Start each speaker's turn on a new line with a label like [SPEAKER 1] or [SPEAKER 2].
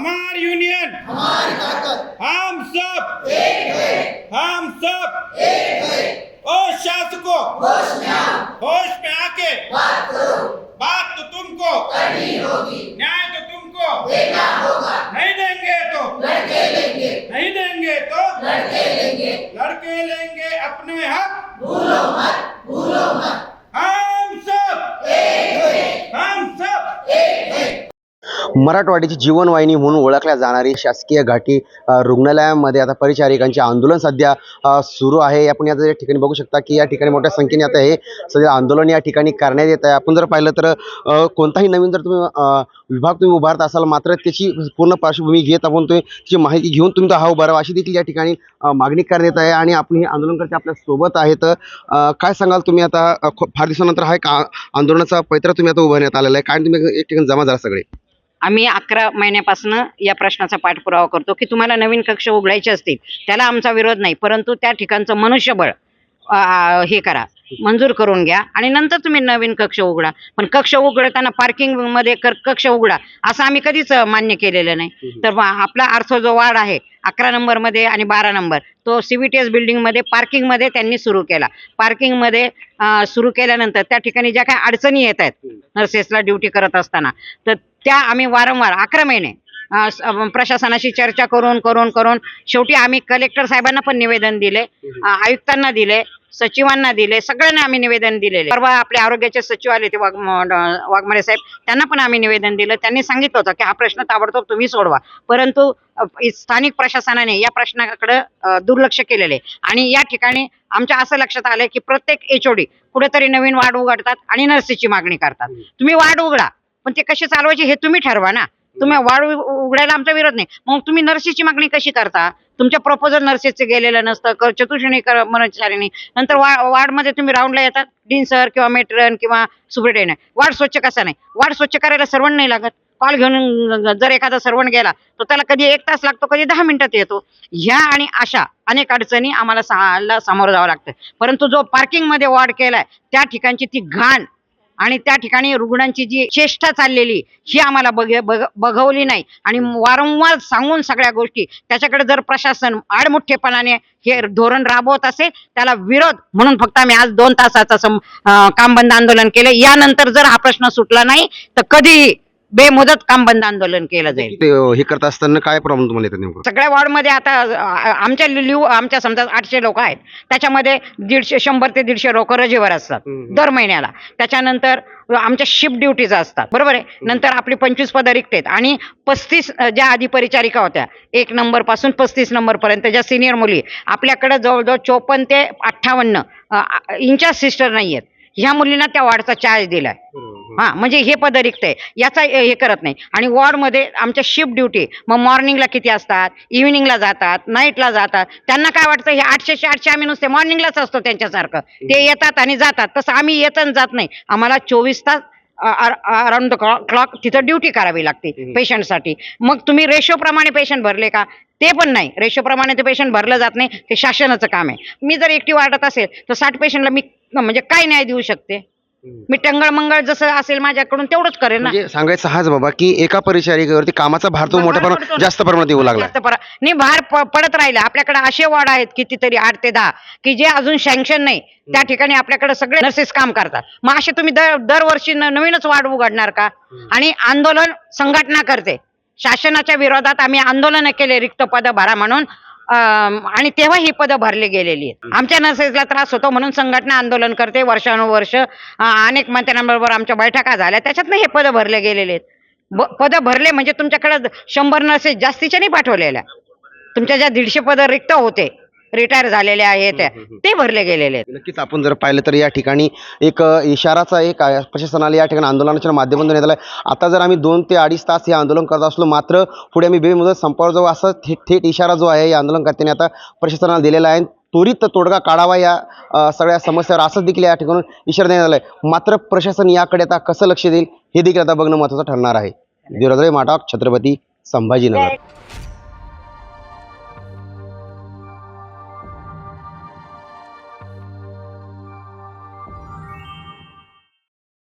[SPEAKER 1] हमारी यूनियन। हम सब। हम सब। ओ शासकों। होश में आके। बात तो तुमको। न्याय तो तुमको। नहीं देंगे तो। नहीं देंगे तो। लड़के लेंगे। अपने हक। हम सब हम सब
[SPEAKER 2] मराठवाडीची जीवनवाहिनी म्हणून ओळखल्या जाणारी शासकीय घाटी रुग्णालयामध्ये आता परिचारिकांचे आंदोलन सध्या सुरू आहे. आपण आता या ठिकाणी बघू शकता की या ठिकाणी मोठ्या संख्येने आता हे सध्या आंदोलन या ठिकाणी करण्यात येत आहे. आपण जर पाहिलं तर कोणताही नवीन जर तुम्ही विभाग तुम्ही उभारत असाल मात्र त्याची पूर्ण पार्श्वभूमी घेत आपण तुम्ही त्याची माहिती घेऊन तुम्ही तो हा उभारावा अशी देखील या ठिकाणी मागणी करण्यात आहे आणि आपण हे आंदोलनकर्ते आपल्यासोबत आहेत. काय सांगाल तुम्ही आता? फार दिवसानंतर हा एक आंदोलनाचा पैत्र तुम्ही आता उभारण्यात आलेला आहे. कारण तुम्ही एक ठिकाणी जमा झाला सगळे?
[SPEAKER 3] आम्ही अकरा महिन्यापासून या प्रश्नाचा पाठपुरावा करतो की तुम्हाला नवीन कक्ष उघडायचे असतील त्याला आमचा विरोध नाही परंतु त्या ठिकाणचं मनुष्यबळ हे करा मंजूर करून घ्या आणि नंतर तुम्ही नवीन कक्ष उघडा. पण कक्ष उघडताना पार्किंगमध्ये कर- कक्ष उघडा असं आम्ही कधीच मान्य केलेलं नाही. तर आपला अर्थ जो वार्ड आहे अकरा नंबरमध्ये आणि बारा नंबर तो सीव्हीटीएस बिल्डिंगमध्ये पार्किंगमध्ये त्यांनी सुरू केला. पार्किंगमध्ये सुरू केल्यानंतर त्या ठिकाणी ज्या काही अडचणी येत आहेत नर्सेसला ड्युटी करत असताना तर त्या आम्ही वारंवार अकरा महिने प्रशासनाशी चर्चा करून करून करून शेवटी आम्ही कलेक्टर साहेबांना पण निवेदन दिले आयुक्तांना दिले सचिवांना दिले सगळ्यांना आम्ही निवेदन दिलेले परवा आपले आरोग्याचे सचिव आले ते वाघ वाघमारे साहेब त्यांना पण आम्ही निवेदन दिलं. त्यांनी सांगितलं होतं की हा प्रश्न ताबडतोब तुम्ही सोडवा. परंतु स्थानिक प्रशासनाने या प्रश्नाकडे दुर्लक्ष केलेले आणि या ठिकाणी आमच्या असं लक्षात आलंय की प्रत्येक एचओडी कुठेतरी नवीन वाढ उघडतात आणि नर्सेसची मागणी करतात. तुम्ही वाढ उघडा. पण ते कशी चालवायची हे तुम्ही ठरवा ना. तुम्ही वाढ उघडायला आमचा विरोध नाही. मग तुम्ही नर्सेसची मागणी कशी करता? तुमच्या प्रपोजल नर्सेसचे गेलेलं नसतं कर कर्मचाऱ्यांनी नंतर वा वार्डमध्ये तुम्ही राऊंडला येतात. डीन सर किंवा मेट्रन किंवा सुप्रिटेंडंट. वार्ड स्वच्छ कसा नाही? वार्ड स्वच्छ करायला सर्वण नाही लागत. कॉल घेऊन जर एखादा सर्वण गेला तर त्याला कधी एक तास लागतो कधी दहा मिनिटात येतो. ह्या आणि अशा अनेक अडचणी आम्हाला सामोरं जावं लागतं. परंतु जो पार्किंगमध्ये वाढ केलाय त्या ठिकाणची ती घाण आणि त्या ठिकाणी रुग्णांची जी चेष्टा चाललेली ही आम्हाला बघ बघ- बघवली नाही. आणि वारंवार सांगून सगळ्या गोष्टी. त्याच्याकडे जर प्रशासन आडमुठ्ठेपणाने हे धोरण राबवत असेल त्याला विरोध म्हणून फक्त आम्ही आज दोन तासाचा सम काम बंद आंदोलन केलं. यानंतर जर हा प्रश्न सुटला नाही तर कधीही बेमुदत काम बंद आंदोलन केलं जाईल.
[SPEAKER 2] ते हे करत असताना काय प्रॉब्लेम तुम्हाला येतात नेमकं?
[SPEAKER 3] सगळ्या वॉर्डमध्ये आता आमच्या लिव आमच्या समजा आठशे लोक आहेत. त्याच्यामध्ये दीडशे शंभर ते दीडशे लोक रजेवर असतात
[SPEAKER 2] हम्म.
[SPEAKER 3] दर महिन्याला. त्याच्यानंतर आमच्या शिफ्ट ड्युटीज असतात. बरोबर आहे? नंतर आपली पंचवीस पदं रिक्त आहेत आणि पस्तीस ज्या आधी परिचारिका होत्या एक नंबरपासून पस्तीस नंबर पर्यंत ज्या सिनियर मुली जवळजवळ जवळजवळ चोपन्न ते अठ्ठावन्न इंचार्ज सिस्टर नाही आहेत ह्या मुलींना त्या वार्डचा चार्ज दिलाय. हा म्हणजे हे पद रिक्त आहे. याचा हे करत नाही. आणि वॉर्डमध्ये आमच्या शिफ्ट ड्युटी मग मॉर्निंगला किती असतात? इव्हिनिंगला जातात? नाईटला जातात? त्यांना काय वाटतं? हे आठशेचे आठशे आम्ही नुसते मॉर्निंगलाच असतो त्यांच्यासारखं. ते येतात आणि जातात. तसं आम्ही येत जात नाही. आम्हाला चोवीस तास अराउंड द क्लॉक तिथं ड्युटी करावी लागते. पेशंटसाठी मग तुम्ही रेशो प्रमाणे पेशंट भरले का? ते पण नाही. रेशो प्रमाणे ते पेशंट भरलं जात नाही. ते शासनाचं काम आहे. मी जर एकटी वाढत असेल तर साठ पेशंटला मी म्हणजे काय न्याय देऊ शकते. मी टंगळ मंगळ जसं असेल माझ्याकडून तेवढंच करेन ना.
[SPEAKER 2] म्हणजे सांगायचं हाच बाबा की एका परिचारिकेवरती कामाचा भार तो मोठ्या
[SPEAKER 3] भार
[SPEAKER 2] प्रमाणात
[SPEAKER 3] पडतो.
[SPEAKER 2] जास्त प्रमाणात येऊ लागला.
[SPEAKER 3] जास्त परा- नाही भार प- पडत राहिला. आपल्याकडे असे वॉर्ड आहेत कितीतरी आठ ते दहा की जे अजून सँक्शन नाही त्या ठिकाणी आपल्याकडे सगळे नर्सेस काम करतात. मग असे तुम्ही दर दरवर्षी न- नवीनच वाढ उघडणार का? आणि आंदोलन संघटना करते. शासनाच्या विरोधात आम्ही आंदोलन केले रिक्त पद भरा म्हणून. आणि तेव्हा ही पदं भरली गेलेली आहेत. आमच्या नर्सेसला त्रास होतो म्हणून संघटना आंदोलन करते वर्षानुवर्ष. अनेक मंत्र्यांबरोबर आमच्या बैठका झाल्या. त्याच्यातनं हे पदं भरले गेलेले आहेत. पदं भरले म्हणजे तुमच्याकडे शंभर नर्सेस जास्तीच्या नाही पाठवलेल्या. तुमच्या ज्या दीडशे पदं रिक्त होते रिटायर झालेले आहेत. ते भरले गेलेले आहेत.
[SPEAKER 2] नक्कीच आपण जर पाहिलं तर या ठिकाणी एक अ, इशाराचा एक आहे. प्रशासनाला या ठिकाणी आंदोलनाच्या माध्यमातून येत आलाय आता जर आम्ही दोन ते अडीच तास हे आंदोलन करत असलो मात्र पुढे आम्ही बेमुदत संपावर जाऊ असा थेट थेट इशारा जो आहे या आंदोलनकर्त्यांनी आता प्रशासनाला दिलेला आहे. त्वरित तोडगा काढावा या अ, सगळ्या समस्यावर असं देखील या ठिकाणून इशारा देण्यात आलाय. मात्र प्रशासन याकडे आता कसं लक्ष देईल हे देखील आता बघणं महत्त्वाचं ठरणार आहे. दिरोदरे माटाक छत्रपती संभाजीनगर.